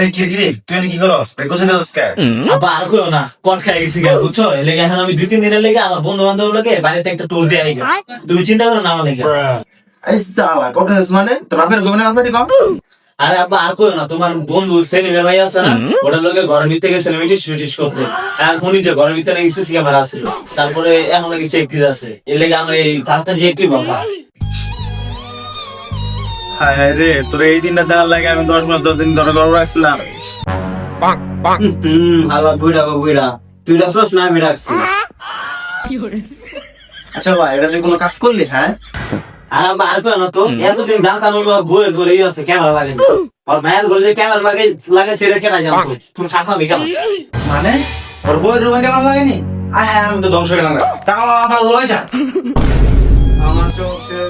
এই কি রে? তুই কি করস? প্রেকশন দিস কে? আব্বা আর কইও না কট খাই গেছি গা বুঝছ? লেগে এখন আমি দুই তিন দিনের লেগে আমার বন্ধু বান্ধব একটা ট্যুর দিয়ে আইগা তুমি চিন্তা করো না আমার লেগে। এই সালা কোটা হস মানে? তোর কম? আরে আব্বা আর কইও না তোমার বন্ধু সেলিমের ভাই আছে না? ওটার লোকে ঘরের ভিতরে গেছে মিটিস মিটিস করতে আর শুনি যে ঘরের ভিতরে গেছে ক্যামেরা আসছিল তারপরে এখন নাকি চেক দিতে আছে। এর লেগে আমরা এই তাড়াতাড়ি যে কি বাবা। হায় রে তোর এই দিনটা দেখার লাগে আমি দশ মাস দশ দিন ধরে গর্ব রাখছিলাম। আল্লাহ বুইড়া গো বুইড়া। তুই রাখছস না আমি রাখছি। আচ্ছা ভাই এটা কোনো কাজ করলি হ্যাঁ? আর আব্বা আর না তো। এতদিন ডাক্তার বলব বই ধরে আছে ক্যামেরা লাগে আর মায়ের বলে ক্যামেরা লাগে লাগে সেটা কেনা জানতো তুমি সাথা আমি মানে? ওর বইয়ের রুমে লাগেনি আয় হ্যাঁ আমি তো ধ্বংস গেলাম টাকা আমার লয় যা। আমার চোখে